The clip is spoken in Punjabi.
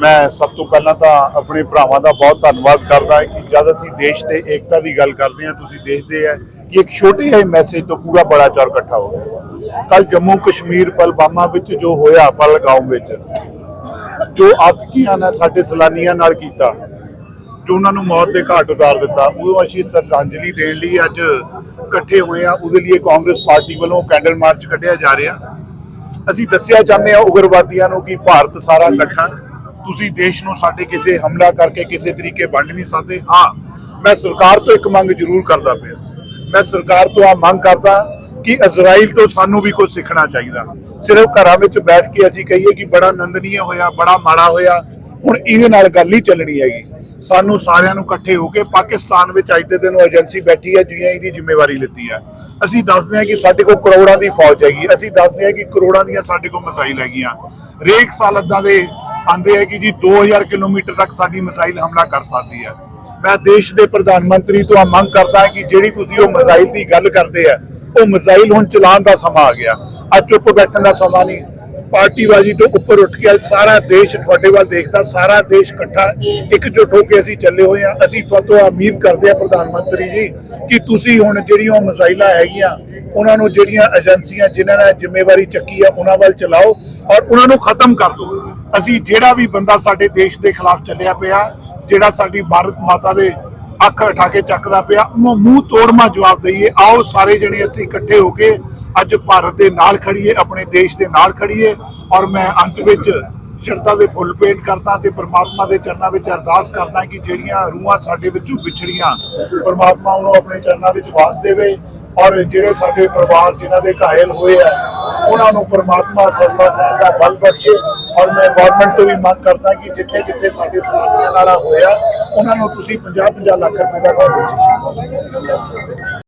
ਮੈਂ ਸਭ ਤੋਂ ਪਹਿਲਾਂ ਤਾਂ ਆਪਣੇ ਭਰਾਵਾਂ ਦਾ ਬਹੁਤ ਧੰਨਵਾਦ ਕਰਦਾ ਕਿ ਜਦ ਅਸੀਂ ਦੇਸ਼ ਦੇ ਏਕਤਾ ਦੀ ਗੱਲ ਕਰਦੇ ਹਾਂ, ਤੁਸੀਂ ਦੇਖਦੇ ਆ ਕਿ ਇੱਕ ਛੋਟੇ ਜਿਹੇ ਮੈਸੇਜ ਤੋਂ ਪੂਰਾ ਬੜਾ ਚੌਰ ਇਕੱਠਾ ਹੋ ਗਿਆ। ਕੱਲ ਜੰਮੂ ਕਸ਼ਮੀਰ ਪਲਵਾਮਾ ਵਿੱਚ ਜੋ ਹੋਇਆ, ਪਲਗਾਉਂ ਵਿੱਚ, ਜੋ ਆਤਕੀਆਂ ਨੇ ਸਾਡੇ ਸੈਲਾਨੀਆਂ ਨਾਲ ਕੀਤਾ, ਜੋ ਉਹਨਾਂ ਨੂੰ ਮੌਤ ਦੇ ਘਾਟ ਉਤਾਰ ਦਿੱਤਾ ਉਹ ਅਸੀਂ ਸ਼ਰਧਾਂਜਲੀ ਦੇਣ ਲਈ ਅੱਜ ਇਕੱਠੇ ਹੋਏ ਆ ਉਹਦੇ ਲਈ ਕਾਂਗਰਸ ਪਾਰਟੀ ਵੱਲੋਂ ਕੈਂਡਲ ਮਾਰਚ ਕੱਢਿਆ ਜਾ ਰਿਹਾ। ਅਸੀਂ ਦੱਸਿਆ ਚਾਹੁੰਦੇ ਹਾਂ ਉਗਰਵਾਦੀਆਂ ਨੂੰ ਕਿ ਭਾਰਤ ਸਾਰਾ ਇਕੱਠਾ ਤੁਸੀਂ ਦੇਸ਼ ਨੂੰ ਸਾਡੇ ਕਿਸੇ ਹਮਲਾ ਕਰਕੇ ਕਿਸੇ ਤਰੀਕੇ ਵੰਡ ਨਹੀਂ ਸਕਦੇ, ਹਾਂ, ਮੈਂ ਸਰਕਾਰ ਤੋਂ ਇੱਕ ਮੰਗ ਜ਼ਰੂਰ ਕਰਦਾ ਪਿਆ। ਮੈਂ ਸਰਕਾਰ ਤੋਂ ਆ ਮੰਗ ਕਰਦਾ ਕਿ ਇਜ਼ਰਾਈਲ ਤੋਂ ਸਾਨੂੰ ਵੀ ਕੁਝ ਸਿੱਖਣਾ ਚਾਹੀਦਾ। ਸਿਰਫ ਘਰਾਂ ਵਿੱਚ ਬੈਠ ਕੇ ਅਸੀਂ ਕਹੀਏ ਕਿ ਬੜਾ ਨੰਦਨੀय ਹੋਇਆ, ਬੜਾ ਮਾੜਾ ਹੋਇਆ, ਹੁਣ ਇਹਦੇ ਨਾਲ ਗੱਲ ਨਹੀਂ ਚੱਲਣੀ ਹੈਗੀ। ਸਾਨੂੰ ਸਾਰਿਆਂ ਨੂੰ ਇਕੱਠੇ ਹੋ ਕੇ ਪਾਕਿਸਤਾਨ ਵਿੱਚ ਅੱਜ ਦੇ ਦਿਨ ਉਹ ਏਜੰਸੀ ਬੈਠੀ ਹੈ ਜਿਹਨੇ ਇਹਦੀ ਜ਼ਿੰਮੇਵਾਰੀ ਲਿੱਤੀ ਹੈ। ਅਸੀਂ ਦੱਸਦੇ ਹਾਂ ਕਿ ਸਾਡੇ ਕੋਲ ਕਰੋੜਾਂ ਦੀ ਫੌਜ ਹੈਗੀ, ਅਸੀਂ ਦੱਸਦੇ ਹਾਂ ਕਿ ਕਰੋੜਾਂ ਦੀਆਂ ਸਾਡੇ ਕੋਲ ਮਿਸਾਈਲ ਹੈਗੀਆਂ। ਰੇਕ ਸਾਲ ਅੱਦਾਂ ਦੇ ਆਂਦੇ ਹੈ ਕਿ ਜੀ 2000 ਕਿਲੋਮੀਟਰ ਤੱਕ ਸਾਡੀ ਮਿਸਾਈਲ ਹਮਲਾ ਕਰ ਸਕਦੀ ਹੈ। ਮੈਂ ਦੇਸ਼ ਦੇ ਪ੍ਰਧਾਨ ਮੰਤਰੀ ਤੋਂ ਆ ਮੰਗ ਕਰਦਾ ਹਾਂ ਕਿ ਜਿਹੜੀ ਤੁਸੀਂ ਉਹ ਮਿਸਾਈਲ ਦੀ ਗੱਲ ਕਰਦੇ ਆ, ਉਹ ਮਿਸਾਈਲ ਹੁਣ ਚਲਾਉਣ ਦਾ ਸਮਾਂ ਆ ਗਿਆ। ਅੱਜ ਚੁੱਪ ਬੈਠਣ ਦਾ ਸਮਾਂ ਨਹੀਂ। ਪਾਰਟੀਬਾਜ਼ੀ ਤੋਂ ਉੱਪਰ ਉੱਠ ਕੇ ਅੱਜ ਸਾਰਾ ਦੇਸ਼ ਤੁਹਾਡੇ ਵੱਲ ਦੇਖਦਾ, ਸਾਰਾ ਦੇਸ਼ ਇਕੱਠਾ ਇਕਜੁੱਟ ਹੋ ਕੇ ਅਸੀਂ ਚੱਲੇ ਹੋਏ ਹਾਂ। ਅਸੀਂ ਤੁਹਾਤੋਂ ਉਮੀਦ ਕਰਦੇ ਹਾਂ ਪ੍ਰਧਾਨ ਮੰਤਰੀ ਜੀ ਕਿ ਤੁਸੀਂ ਹੁਣ ਜਿਹੜੀਆਂ ਉਹ ਮਿਸਾਈਲਾਂ ਹੈਗੀਆਂ, ਉਹਨਾਂ ਨੂੰ ਜਿਹੜੀਆਂ ਏਜੰਸੀਆਂ ਜਿਨ੍ਹਾਂ ਨੇ ਜ਼ਿੰਮੇਵਾਰੀ ਚੱਕੀ ਆ, ਉਹਨਾਂ ਵੱਲ ਚਲਾਓ ਔਰ ਉਹਨਾਂ ਨੂੰ ਖਤਮ ਕਰ ਦਿਓ। ਅਸੀਂ ਜਿਹੜਾ ਵੀ ਬੰਦਾ ਸਾਡੇ ਦੇਸ਼ ਦੇ ਖਿਲਾਫ ਚੱਲਿਆ ਪਿਆ, ਜਿਹੜਾ ਸਾਡੀ ਭਾਰਤ ਮਾਤਾ ਦੇ ਅੱਖ ਉਠਾ ਕੇ ਚੱਕਦਾ ਪਿਆ। ਮੂੰਹ ਤੋੜਮਾ ਜਵਾਬ ਦਈਏ। ਆਓ ਸਾਰੇ ਜਣੇ ਅਸੀਂ ਇਕੱਠੇ ਹੋ ਕੇ ਅੱਜ ਭਾਰਤ ਦੇ ਨਾਲ ਖੜੀਏ ਆਪਣੇ ਦੇਸ਼ ਦੇ ਨਾਲ ਖੜੀਏ ਔਰ ਮੈਂ ਅੰਤ ਵਿੱਚ ਸ਼ਰਧਾ ਦੇ ਫੁੱਲ ਭੇਟ ਕਰਦਾ ਤੇ ਪ੍ਰਮਾਤਮਾ ਦੇ ਚਰਨਾਂ ਵਿੱਚ ਅਰਦਾਸ ਕਰਦਾ ਕਿ ਜਿਹੜੀਆਂ ਰੂਹਾਂ ਸਾਡੇ ਵਿੱਚੋਂ ਵਿਛੜੀਆਂ, ਪ੍ਰਮਾਤਮਾ ਉਹਨੂੰ ਆਪਣੇ ਚਰਨਾਂ ਵਿੱਚ ਵਾਸ ਦੇਵੇ। ਔਰ ਜਿਹੜੇ ਸਾਡੇ ਪਰਿਵਾਰ ਜਿਨ੍ਹਾਂ ਦੇ ਘਾਇਲ ਹੋਏ ਆ, ਉਹਨਾਂ ਨੂੰ ਪ੍ਰਮਾਤਮਾ ਸਰਬਾ ਸਾਹਿਬ ਦਾ ਬਲ ਬਖਸ਼ੇ। ਔਰ ਮੈਂ ਗਵਰਨਮੈਂਟ ਤੋਂ ਵੀ ਮੰਗ ਕਰਦਾ ਕਿ ਜਿੱਥੇ ਜਿੱਥੇ ਸਾਡੇ ਸਲਾਮੀਆਂ ਨਾਲ ਹੋਇਆ, ਉਹਨਾਂ ਨੂੰ ਤੁਸੀਂ 50 50 ਲੱਖ ਰੁਪਏ ਦਾ ਬਖਸ਼ਿਸ਼ ਕਰੋ।